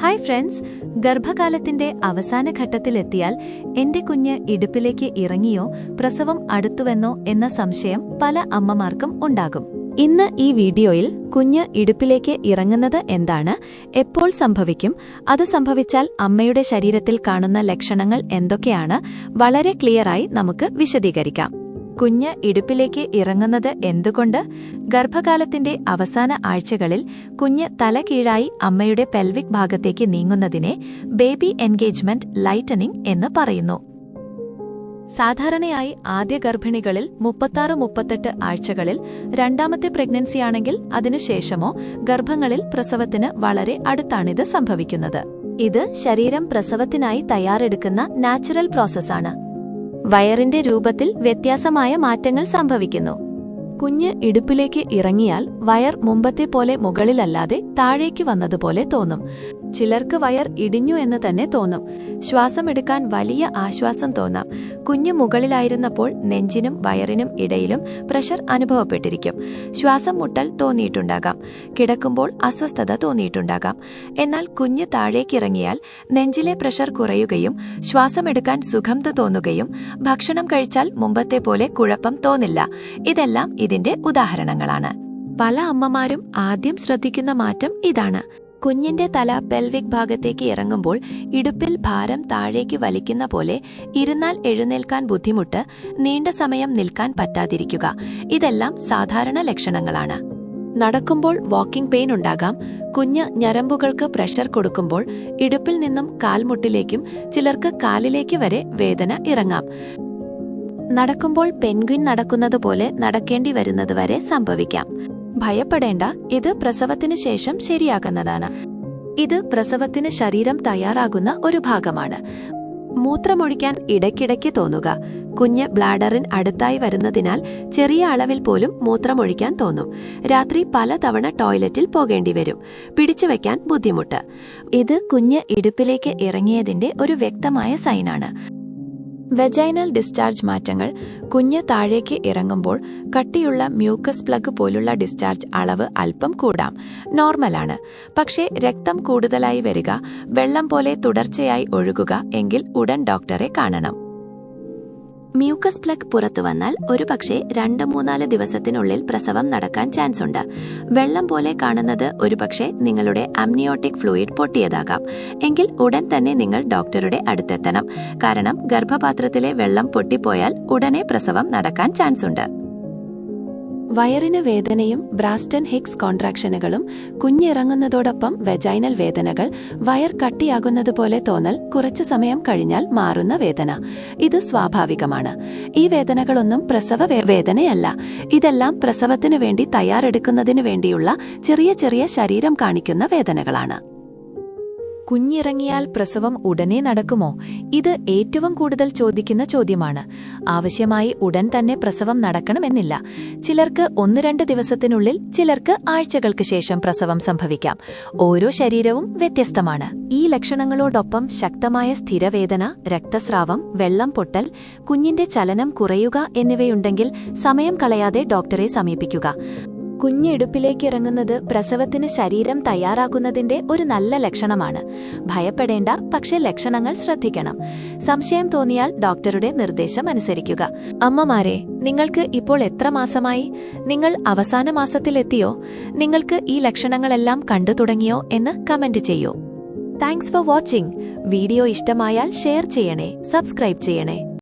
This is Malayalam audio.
Hi friends. ഗർഭകാലത്തിന്റെ അവസാന ഘട്ടത്തിലെത്തിയാൽ എന്റെ കുഞ്ഞ് ഇടുപ്പിലേക്ക് ഇറങ്ങിയോ പ്രസവം അടുത്തുവെന്നോ എന്ന സംശയം പല അമ്മമാർക്കും ഉണ്ടാകും. ഇന്ന് ഈ വീഡിയോയിൽ കുഞ്ഞ് ഇടുപ്പിലേക്ക് ഇറങ്ങുന്നത് എന്താണ് എപ്പോൾ സംഭവിക്കും അത് സംഭവിച്ചാൽ അമ്മയുടെ ശരീരത്തിൽ കാണുന്ന ലക്ഷണങ്ങൾ എന്തൊക്കെയാണ് വളരെ ക്ലിയറായി നമുക്ക് വിശദീകരിക്കാം. കുഞ്ഞ് ഇടുപ്പിലേക്ക് ഇറങ്ങുന്നത് എന്തുകൊണ്ട്? ഗർഭകാലത്തിന്റെ അവസാന ആഴ്ചകളിൽ കുഞ്ഞ് തല കീഴായി അമ്മയുടെ പെൽവിക് ഭാഗത്തേക്ക് നീങ്ങുന്നതിനെ ബേബി എൻഗേജ്മെന്റ് ലൈറ്റനിംഗ് എന്ന് പറയുന്നു. സാധാരണയായി ആദ്യ ഗർഭിണികളിൽ മുപ്പത്താറ് മുപ്പത്തെട്ട് ആഴ്ചകളിൽ രണ്ടാമത്തെ പ്രഗ്നൻസിയാണെങ്കിൽ അതിനുശേഷമോ ഗർഭങ്ങളിൽ പ്രസവത്തിന് വളരെ അടുത്താണിത് സംഭവിക്കുന്നത്. ഇത് ശരീരം പ്രസവത്തിനായി തയ്യാറെടുക്കുന്ന നാച്ചുറൽ പ്രോസസ്സാണ് വയറിന്റെ രൂപത്തിൽ വ്യത്യാസമായ മാറ്റങ്ങൾ സംഭവിക്കുന്നു. കുഞ്ഞ് ഇടുപ്പിലേക്ക് ഇറങ്ങിയാൽ വയർ മുമ്പത്തെ പോലെ മുകളിലല്ലാതെ താഴേക്ക് വന്നതുപോലെ തോന്നും. ചിലർക്ക് വയർ ഇടിഞ്ഞു എന്ന് തന്നെ തോന്നും. ശ്വാസമെടുക്കാൻ വലിയ ആശ്വാസം തോന്നാം. കുഞ്ഞു മുകളിലായിരുന്നപ്പോൾ നെഞ്ചിനും വയറിനും ഇടയിലും പ്രഷർ അനുഭവപ്പെട്ടിരിക്കും. ശ്വാസം മുട്ടൽ തോന്നിയിട്ടുണ്ടാകാം. കിടക്കുമ്പോൾ അസ്വസ്ഥത തോന്നിയിട്ടുണ്ടാകാം. എന്നാൽ കുഞ്ഞ് താഴേക്കിറങ്ങിയാൽ നെഞ്ചിലെ പ്രഷർ കുറയുകയും ശ്വാസമെടുക്കാൻ സുഖം തോന്നുകയും ഭക്ഷണം കഴിച്ചാൽ മുമ്പത്തെ പോലെ കുഴപ്പം തോന്നില്ല. ഇതെല്ലാം ഇതിന്റെ ഉദാഹരണങ്ങളാണ്. പല അമ്മമാരും ആദ്യം ശ്രദ്ധിക്കുന്ന മാറ്റം ഇതാണ്. കുഞ്ഞിന്റെ തല പെൽവിക് ഭാഗത്തേക്ക് ഇറങ്ങുമ്പോൾ ഇടുപ്പിൽ ഭാരം താഴേക്ക് വലിക്കുന്ന പോലെ ഇരുന്നാൽ എഴുന്നേൽക്കാൻ ബുദ്ധിമുട്ട് നീണ്ട സമയം നിൽക്കാൻ പറ്റാതിരിക്കുക. ഇതെല്ലാം സാധാരണ ലക്ഷണങ്ങളാണ്. നടക്കുമ്പോൾ വാക്കിംഗ് പെയിൻ ഉണ്ടാകാം. കുഞ്ഞ് ഞരമ്പുകൾക്ക് പ്രഷർ കൊടുക്കുമ്പോൾ ഇടുപ്പിൽ നിന്നും കാൽമുട്ടിലേക്കും ചിലർക്ക് കാലിലേക്ക് വരെ വേദന ഇറങ്ങാം. നടക്കുമ്പോൾ പെൻഗ്വിൻ നടക്കുന്നത് പോലെ നടക്കേണ്ടി വരുന്നതുവരെ സംഭവിക്കാം. ഭയപ്പെടേണ്ട ഇത് പ്രസവത്തിന് ശേഷം ശരിയാകുന്നതാണ്. ഇത് പ്രസവത്തിന് ശരീരം തയ്യാറാകുന്ന ഒരു ഭാഗമാണ്. മൂത്രമൊഴിക്കാൻ ഇടയ്ക്കിടയ്ക്ക് തോന്നുക. കുഞ്ഞ് ബ്ലാഡറിൻ അടുത്തായി വരുന്നതിനാൽ ചെറിയ അളവിൽ പോലും മൂത്രമൊഴിക്കാൻ തോന്നും. രാത്രി പലതവണ ടോയ്ലറ്റിൽ പോകേണ്ടി വരും. പിടിച്ചുവെക്കാൻ ബുദ്ധിമുട്ട്. ഇത് കുഞ്ഞ് ഇടുപ്പിലേക്ക് ഇറങ്ങിയതിന്റെ ഒരു വ്യക്തമായ സൈനാണ്. വെജൈനൽ ഡിസ്ചാർജ് മാറ്റങ്ങൾ കുഞ്ഞ് താഴേക്ക് ഇറങ്ങുമ്പോൾ കട്ടിയുള്ള മ്യൂക്കസ് പ്ലഗ് പോലുള്ള ഡിസ്ചാർജ് അളവ് അല്പം കൂടാം. നോർമലാണ്. പക്ഷേ രക്തം കൂടുതലായി വരിക വെള്ളം പോലെ തുടർച്ചയായി ഒഴുകുക എങ്കിൽ ഉടൻ ഡോക്ടറെ കാണണം. മ്യൂക്കസ് പ്ലഗ് പുറത്തു വന്നാൽ ഒരുപക്ഷെ രണ്ട് മൂന്നാൽ ദിവസത്തിനുള്ളിൽ പ്രസവം നടക്കാൻ ചാൻസ് ഉണ്ട് വെള്ളം പോലെ കാണുന്നത് ഒരുപക്ഷെ നിങ്ങളുടെ അമ്നിയോട്ടിക് ഫ്ലൂയിഡ് പൊട്ടിയതാകാം. എങ്കിൽ ഉടൻ തന്നെ നിങ്ങൾ ഡോക്ടറുടെ അടുത്തെത്തണം. കാരണം ഗർഭപാത്രത്തിലെ വെള്ളം പൊട്ടിപ്പോയാൽ ഉടനെ പ്രസവം നടക്കാൻ ചാൻസ് ഉണ്ട് വയറിന് വേദനയും ബ്രാസ്റ്റൻ ഹിക്സ് കോൺട്രാക്ഷനുകളും കുഞ്ഞിറങ്ങുന്നതോടൊപ്പം വെജൈനൽ വേദനകൾ വയർ കട്ടിയാകുന്നതുപോലെ തോന്നൽ കുറച്ചു സമയം കഴിഞ്ഞാൽ മാറുന്ന വേദന. ഇത് സ്വാഭാവികമാണ്. ഈ വേദനകളൊന്നും പ്രസവ വേദനയല്ല. ഇതെല്ലാം പ്രസവത്തിനു വേണ്ടി തയ്യാറെടുക്കുന്നതിനു വേണ്ടിയുള്ള ചെറിയ ചെറിയ ശരീരം കാണിക്കുന്ന വേദനകളാണ്. കുഞ്ഞിറങ്ങിയാൽ പ്രസവം ഉടനെ നടക്കുമോ? ഇത് ഏറ്റവും കൂടുതൽ ചോദിക്കുന്ന ചോദ്യമാണ്. ആവശ്യമായി ഉടൻ തന്നെ പ്രസവം നടക്കണമെന്നില്ല. ചിലർക്ക് ഒന്ന് രണ്ട് ദിവസത്തിനുള്ളിൽ ചിലർക്ക് ആഴ്ചകൾക്ക് ശേഷം പ്രസവം സംഭവിക്കാം. ഓരോ ശരീരവും വ്യത്യസ്തമാണ്. ഈ ലക്ഷണങ്ങളോടൊപ്പം ശക്തമായ സ്ഥിരവേദന രക്തസ്രാവം വെള്ളം പൊട്ടൽ കുഞ്ഞിന്റെ ചലനം കുറയുക എന്നിവയുണ്ടെങ്കിൽ സമയം കളയാതെ ഡോക്ടറെ സമീപിക്കുക. കുഞ്ഞിടുപ്പിലേക്ക് ഇറങ്ങുന്നത് പ്രസവത്തിന് ശരീരം തയ്യാറാക്കുന്നതിന്റെ ഒരു നല്ല ലക്ഷണമാണ്. ഭയപ്പെടേണ്ട പക്ഷേ ലക്ഷണങ്ങൾ ശ്രദ്ധിക്കണം. സംശയം തോന്നിയാൽ ഡോക്ടറുടെ നിർദ്ദേശം അനുസരിക്കുക. അമ്മമാരെ നിങ്ങൾക്ക് ഇപ്പോൾ എത്ര മാസമായി? നിങ്ങൾ അവസാന മാസത്തിലെത്തിയോ? നിങ്ങൾക്ക് ഈ ലക്ഷണങ്ങളെല്ലാം കണ്ടു തുടങ്ങിയോ എന്ന് കമന്റ് ചെയ്യൂ. Thanks for watching. വീഡിയോ ഇഷ്ടമായാൽ ഷെയർ ചെയ്യണേ സബ്സ്ക്രൈബ് ചെയ്യണേ.